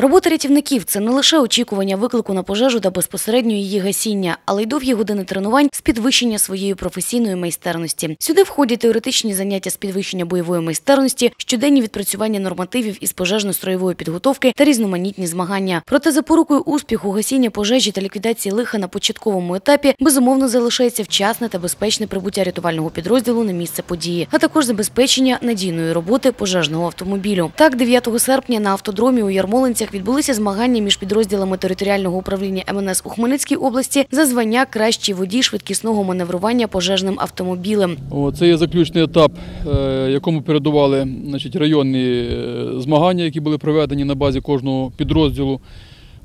Робота рятівників це не лише очікування виклику на пожежу та безпосередньо її гасіння, але й довгі години тренувань з підвищення своєї професійної майстерності. Сюди входять теоретичні заняття з підвищення бойової майстерності, щоденні відпрацювання нормативів із пожежно-строєвої підготовки та різноманітні змагання. Проте запорукою успіху гасіння пожежі та ліквідації лиха на початковому етапі безумовно залишається вчасне та безпечне прибуття рятувального підрозділу на місце події, а також забезпечення надійної роботи пожежного автомобілю. Так, 9 серпня на автодромі у Ярмолинцях відбулися змагання між підрозділами територіального управління МНС у Хмельницькій області за звання кращий водій швидкісного маневрування пожежним автомобілем. Це є заключний етап, е, якому передували значить, районні е, змагання, які були проведені на базі кожного підрозділу.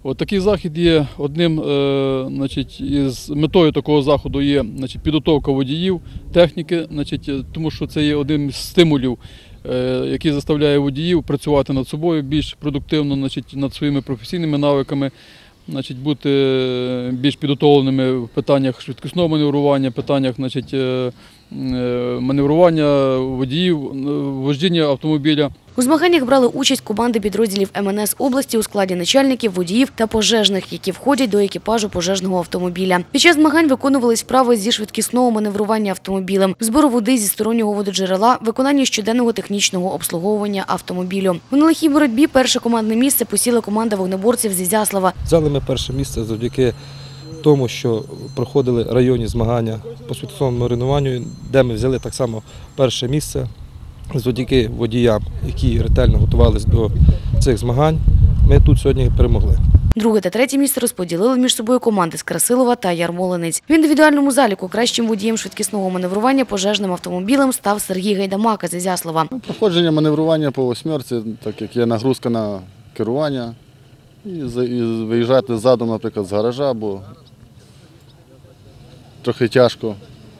От такий захід є одним е, значить, із метою такого заходу є значить, підготовка водіїв, техніки, значить, тому що це є один з стимулів, який заставляє водіїв працювати над собою більш продуктивно, значить, над своїми професійними навиками, значить, бути е, більш підготовленими в питаннях швидкісного маневрування, питаннях значить, е, е, маневрування водіїв, е, вождіння автомобіля. У змаганнях брали участь команди підрозділів МНС області у складі начальників, водіїв та пожежних, які входять до екіпажу пожежного автомобіля. Під час змагань виконувались вправи зі швидкісного маневрування автомобілем, збору води зі стороннього вододжерела, виконання щоденного технічного обслуговування автомобілю. У нелегкій боротьбі перше командне місце посіла команда вогнеборців з Ізяслава. Взяли ми перше місце завдяки тому, що проходили районні змагання по світовому маринуванню, де ми взяли так само перше місце. Завдяки водіям, які ретельно готувалися до цих змагань, ми тут сьогодні перемогли. Друге та третє місце розподілили між собою команди з Красилова та Ярмолинець. В індивідуальному заліку кращим водієм швидкісного маневрування пожежним автомобілем став Сергій Гайдамака з Ізяслава. Ну, Проходження маневрування по восьмерці, так як є нагрузка на керування, і, і виїжджати задом, наприклад, з гаража, бо трохи тяжко.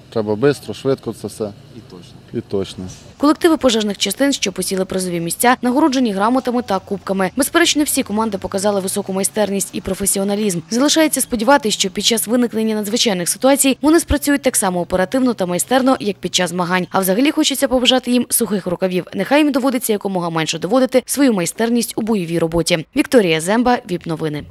Треба швидко, швидко це все. І точно. І точно. Колективи пожежних частин, що посіли призові місця, нагороджені грамотами та кубками. Безперечно, всі команди показали високу майстерність і професіоналізм. Залишається сподіватися, що під час виникнення надзвичайних ситуацій вони спрацюють так само оперативно та майстерно, як під час змагань. А взагалі хочеться побажати їм сухих рукавів. Нехай їм доводиться якомога менше доводити свою майстерність у бойовій роботі. Вікторія Земба, ВІП новини.